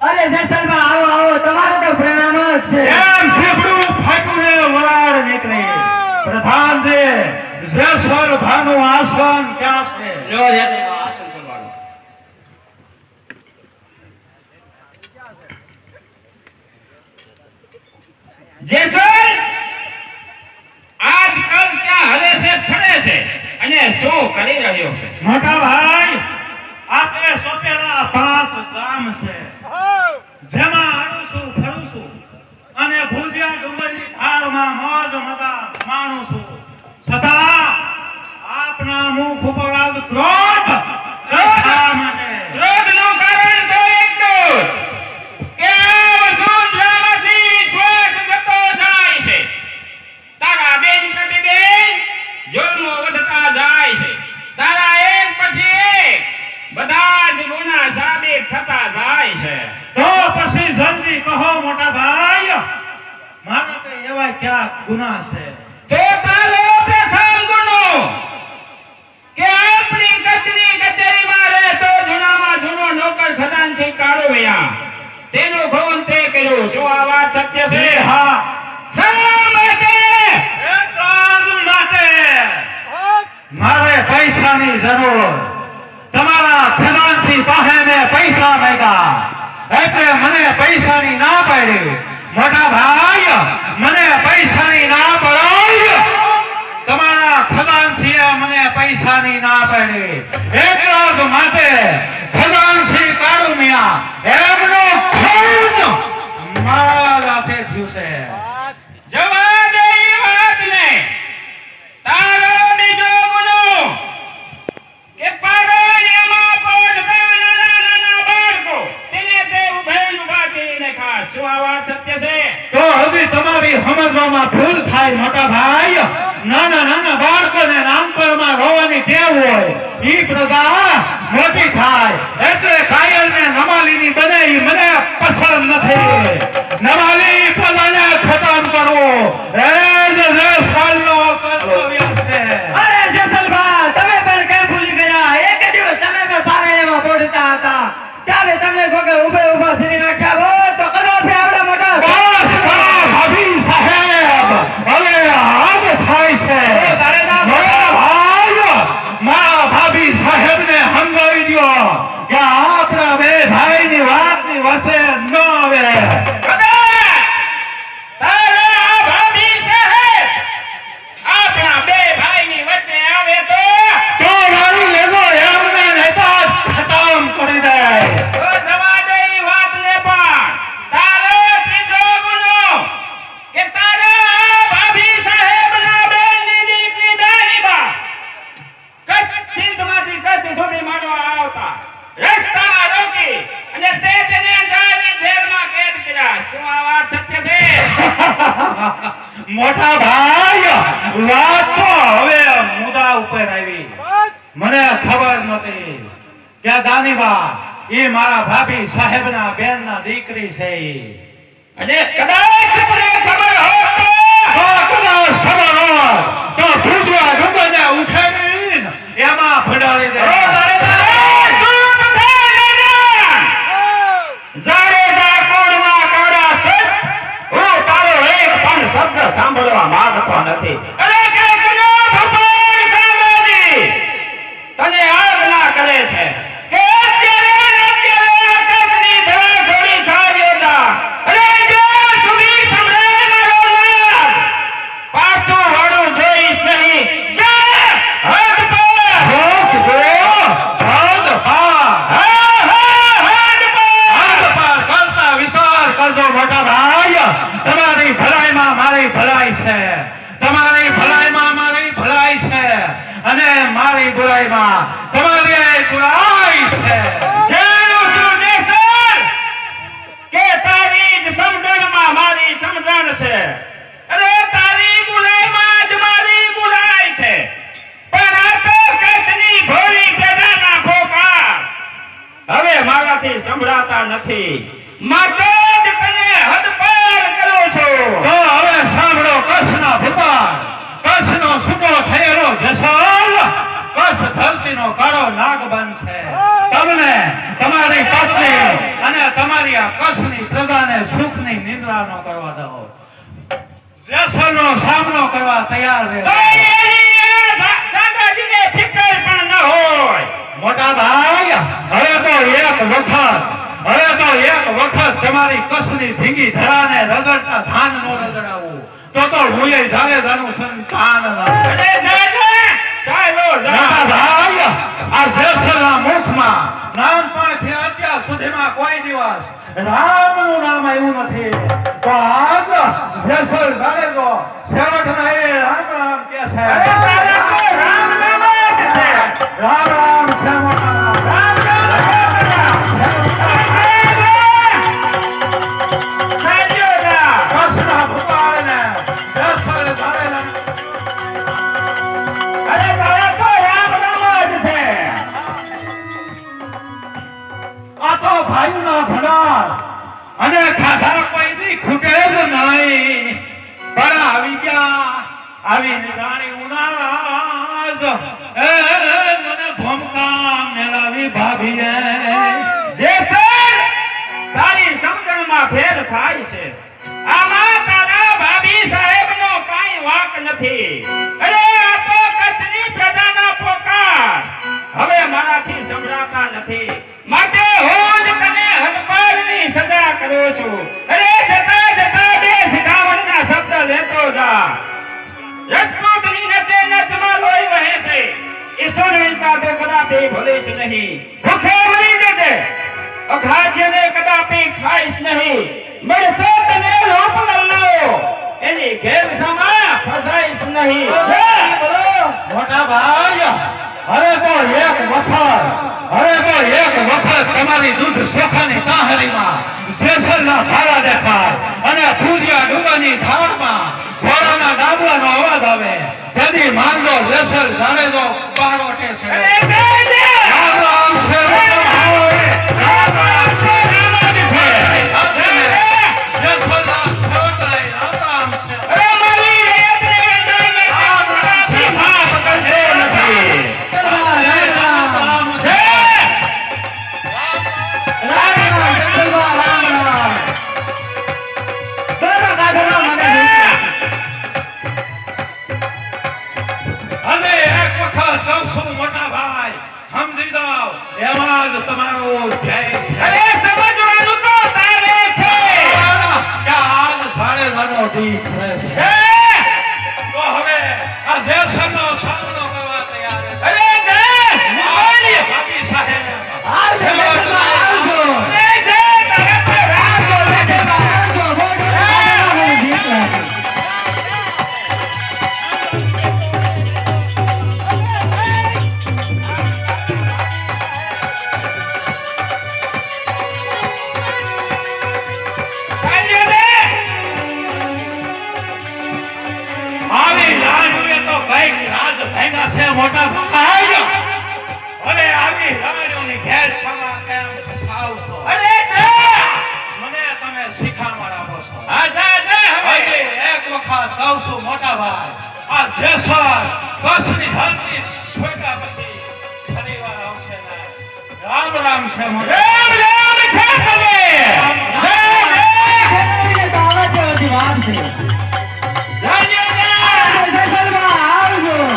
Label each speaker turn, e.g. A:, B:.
A: અરે જેસલમાં આવો આવો તમારો તો પ્રણામ જ છે.
B: એમ સીપડું ફાટ્યું ને વરાળ નીકળી. છે જેસર ભાનુ આસન ક્યાં છે?
A: જો આસન કરવાનું
C: જેસલ આજકાલ ક્યાં હલે છે ફરે છે અને શું કરી રહ્યો છે?
B: મોટા ભાઈ આપણે સોંપેલા પાંચ ગામ છે જેમાં આવું છું ફરું છું અને ડુંગરની ધારમાં મોજ મજા માણું છું. છતાં આપના મુખ ઉપર આજ ક્રોધ
C: છે.
B: તો
C: તારો પ્રથમ ગુનો કે આપણી કચરી કચેરીમાં રહેતો જૂનામાં જૂનો નોકર ખજાનચી કાળુમિયા તેનો ભવન તે કર્યો શું આ વાત સત્ય છે?
B: હા.
C: શા માટે?
B: એ કાજ માટે. મારે પૈસાની જરૂર. તમારા ખજાનસી પાસે મેં પૈસા માંગ્યા. એટલે મને પૈસાની ના પડી. મોટા ભાઈ મને પૈસાની ના પડાય. તમારા ખજાનચીએ મને પૈસાની ના પડી. એટલા જ માટે કાળુમિયા એમનો ખૂન મારા હાથે થયું છે.
C: જવા શું આ વાત સત્ય છે?
B: તો હજી તમારી સમજવામાં ભૂલ થાય મોટા ભાઈ. નાના નાના બાળકોને નાનપણમાં રોવાની ટેવ હોય. ઈ પ્રજા મોટી થાય. એટલે કાયલને નમાલીની બને મને પસંદ નથી. નમાલી પ્રજાને ખતમ કરવો એ જ દેશકાળનો કર્તવ્ય છે.
A: અરે જેસલમાં તમે પણ કેમ ભૂલી ગયા? એક દિવસ તમે પણ પારણ્યમાં પડતા હતા. ત્યારે તમને કોકે ઉભે ઊભા શ્રી નાખ્યા அண்ணாவே મોટા
B: ભાઈ,
C: વાત
B: તો હવે મુદ્દા ઉપર આવી. મને ખબર નથી કે દાનીબા એ મારા ભાભી સાહેબના બેનના દીકરી છે
C: અને કદાચ મને ખબર હોત
B: તમારી બુરાઈ છે
C: નેસર કે તારી જ સમજણમાં મારી સમજણ છે. અરે તારી બુરાઈમાં જ મારી બુરાઈ છે. પણ આ કચ્છની ભોળી પ્રજાના ભોકાર હવે મારાથી સંભળાતા નથી. માટે તને હદપાર કરું છું.
B: તો હવે સાંભળો કચ્છના ભૂપાલ. કચ્છનો સૂકો થયેલો જેસલ. કચ્છ ધરતીનો કાળો નાગ બનશે તમને તમારી પત્ની અને તમારી આ કચ્છની પ્રજાને સુખની નિંદ્રા નો કરવા દો. જેસલનો સામનો કરવા તૈયાર રહે મોટા ભાઈ હવે તો એક વખત હવે તો એક વખત તમારી કચ્છની ધીંગી ધરાને રજડતા ધાન નો રજડાવું. તો તો હું જાણે જાનું સંતાન ન મોટા ભાઈ આ જેસલના મુખમાં નાનપણથી અત્યાર સુધીમાં કોઈ દિવસ રામનું નામ આવ્યું નથી. તો આજ જેસલ રામ રામ કે છે. આવી નિરાણી ઉનાળાજ એ, મને ભમકા મેલાવી ભાભીએ.
C: જે સર, તારી સમજણમાં ફેર થાય છે. આમાં તારા ભાભી સાહેબનો કાઈ વાંક નથી. અરે તો કદાપી નહીં. ભૂખે મરી જજે. અખાદ્યને કદાપી ખાઈશ નહીં. મળશે તને લોપ લલ્લો એની ઘેરસામાં ફસાઈશ નહીં.
B: મોટા ભાઈ અરે તો એક વખત અરે તો એક વખત તમારી દૂધ સોખાની તાહરીમાં જેસલના ભાડા દેખાય અને ભૂજિયા ડુંગરની ધાવણમાં ઘોડાના ડાબલાનો અવાજ આવે. તેની માંગો જેસલ જાણે પારોટે મોટા ભાઈ
C: અરે
B: આવી લાડીઓની ઘેર સમા કેમ ફસાવશો
C: અરે જય!
B: મને તમે શીખામણ આપો છો
C: આ જા, જા હવે.
B: એક વખત કહું છું મોટા ભાઈ આ જેસર કસની ધરતી છોડ્યા પછી ફરીવાર આવશે. રામ રામ છે મોટા